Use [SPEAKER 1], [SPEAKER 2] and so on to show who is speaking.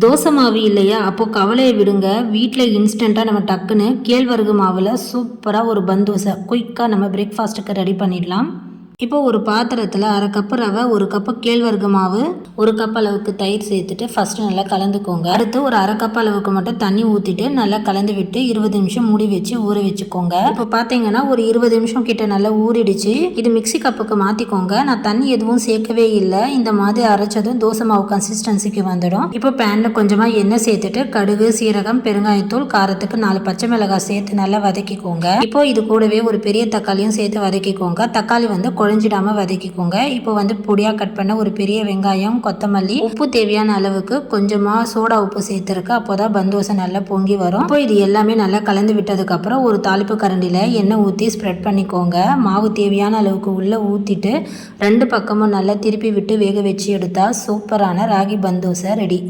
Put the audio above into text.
[SPEAKER 1] தோசை மாவு இல்லையா? அப்போது கவலையை விடுங்க. வீட்டில் இன்ஸ்டண்ட்டாக நம்ம டக்குன்னு கேழ்வரகு மாவில் சூப்பராக ஒரு பந்தோசை. குயிக்காக நம்ம பிரேக்ஃபாஸ்ட்டுக்கு ரெடி பண்ணிடலாம். இப்போ ஒரு பாத்திரத்தில் அரை கப்பு ரவை ஒரு கப்பு கேழ்வரகு மாவு ஒரு கப் அளவுக்கு தயிர் சேர்த்துட்டு ஃபஸ்ட்டு நல்லா கலந்துக்கோங்க. அடுத்து ஒரு அரை கப் அளவுக்கு மட்டும் தண்ணி ஊற்றிட்டு நல்லா கலந்து விட்டு இருபது நிமிஷம் மூடி வச்சு ஊற வச்சுக்கோங்க. இப்போ பார்த்தீங்கன்னா ஒரு இருபது நிமிஷம் கிட்ட நல்லா ஊறிடுச்சு. இது மிக்ஸி கப்புக்கு மாற்றிக்கோங்க நான் தண்ணி எதுவும் சேர்க்கவே இல்லை. இந்த மாதிரி அரைச்சதும் தோசை மாவு கன்சிஸ்டன்சிக்கு வந்துடும். இப்போ பேனில் கொஞ்சமாக எண்ணெய் சேர்த்துட்டு கடுகு சீரகம் பெருங்காயத்தூள் காரத்துக்கு நாலு பச்சை மிளகாய் சேர்த்து நல்லா வதக்கிக்கோங்க. இப்போ இது கூடவே ஒரு பெரிய தக்காளியும் சேர்த்து வதக்கிக்கோங்க. தக்காளி வந்து குழ குழஞ்சிடாம வதக்கிக்கோங்க. இப்போ வந்து பொடியாக கட் பண்ண ஒரு பெரிய வெங்காயம் கொத்தமல்லி உப்பு தேவையான அளவுக்கு கொஞ்சமாக சோடா உப்பு சேர்த்துருக்கு அப்போ தான் பந்தோசை நல்லா பொங்கி வரும். இப்போ இது எல்லாமே நல்லா கலந்து விட்டதுக்கப்புறம் ஒரு தாளிப்பு கரண்டியில் எண்ணெய் ஊற்றி ஸ்ப்ரெட் பண்ணிக்கோங்க. மாவு தேவையான அளவுக்கு உள்ளே ஊற்றிட்டு ரெண்டு பக்கமும் நல்லா திருப்பி விட்டு வேக வச்சு எடுத்தால் சூப்பரான ராகி பந்தோசை ரெடி